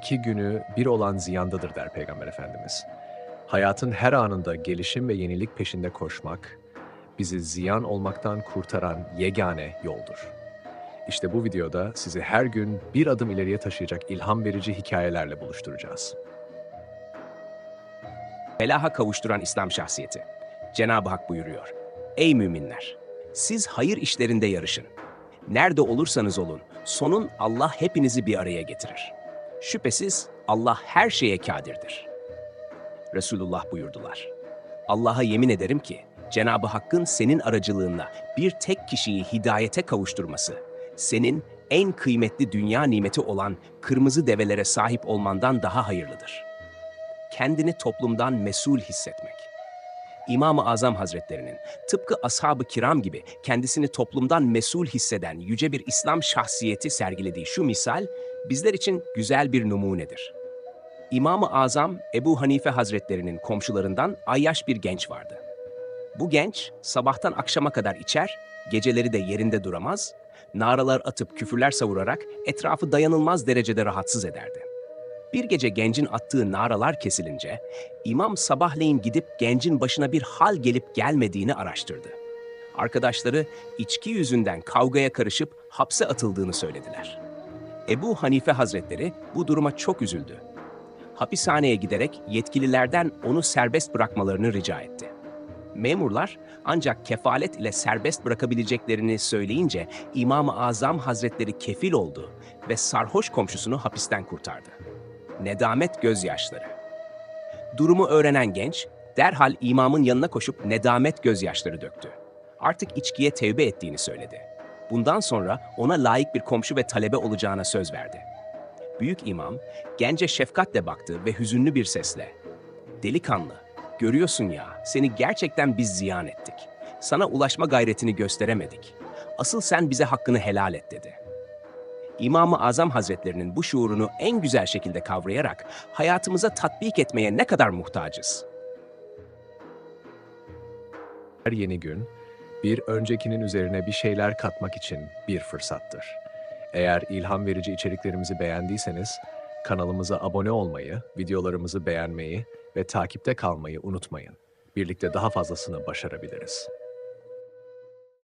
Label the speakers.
Speaker 1: iki günü bir olan ziyandadır der Peygamber Efendimiz. Hayatın her anında gelişim ve yenilik peşinde koşmak, bizi ziyan olmaktan kurtaran yegane yoldur. İşte bu videoda sizi her gün bir adım ileriye taşıyacak ilham verici hikayelerle buluşturacağız.
Speaker 2: Felaha kavuşturan İslam şahsiyeti. Cenab-ı Hak buyuruyor. Ey müminler! Siz hayır işlerinde yarışın. Nerede olursanız olun, sonun Allah hepinizi bir araya getirir. Şüphesiz Allah her şeye kadirdir. Resulullah buyurdular. Allah'a yemin ederim ki, Cenab-ı Hakk'ın senin aracılığınla bir tek kişiyi hidayete kavuşturması, senin en kıymetli dünya nimeti olan kırmızı develere sahip olmandan daha hayırlıdır.'' kendini toplumdan mesul hissetmek. İmam-ı Azam Hazretlerinin tıpkı ashab-ı kiram gibi kendisini toplumdan mesul hisseden yüce bir İslam şahsiyeti sergilediği şu misal bizler için güzel bir numunedir. İmam-ı Azam Ebu Hanife Hazretlerinin komşularından ayyaş bir genç vardı. Bu genç sabahtan akşama kadar içer, geceleri de yerinde duramaz, naralar atıp küfürler savurarak etrafı dayanılmaz derecede rahatsız ederdi. Bir gece gencin attığı naralar kesilince, imam sabahleyin gidip gencin başına bir hal gelip gelmediğini araştırdı. Arkadaşları içki yüzünden kavgaya karışıp hapse atıldığını söylediler. Ebu Hanife Hazretleri bu duruma çok üzüldü. Hapishaneye giderek yetkililerden onu serbest bırakmalarını rica etti. Memurlar ancak kefalet ile serbest bırakabileceklerini söyleyince İmam-ı Azam Hazretleri kefil oldu ve sarhoş komşusunu hapisten kurtardı nedamet gözyaşları. Durumu öğrenen genç derhal imamın yanına koşup nedamet gözyaşları döktü. Artık içkiye tevbe ettiğini söyledi. Bundan sonra ona layık bir komşu ve talebe olacağına söz verdi. Büyük imam gence şefkatle baktı ve hüzünlü bir sesle "Delikanlı, görüyorsun ya, seni gerçekten biz ziyan ettik. Sana ulaşma gayretini gösteremedik. Asıl sen bize hakkını helal et." dedi. İmam-ı Azam Hazretlerinin bu şuurunu en güzel şekilde kavrayarak hayatımıza tatbik etmeye ne kadar muhtacız?
Speaker 1: Her yeni gün bir öncekinin üzerine bir şeyler katmak için bir fırsattır. Eğer ilham verici içeriklerimizi beğendiyseniz kanalımıza abone olmayı, videolarımızı beğenmeyi ve takipte kalmayı unutmayın. Birlikte daha fazlasını başarabiliriz.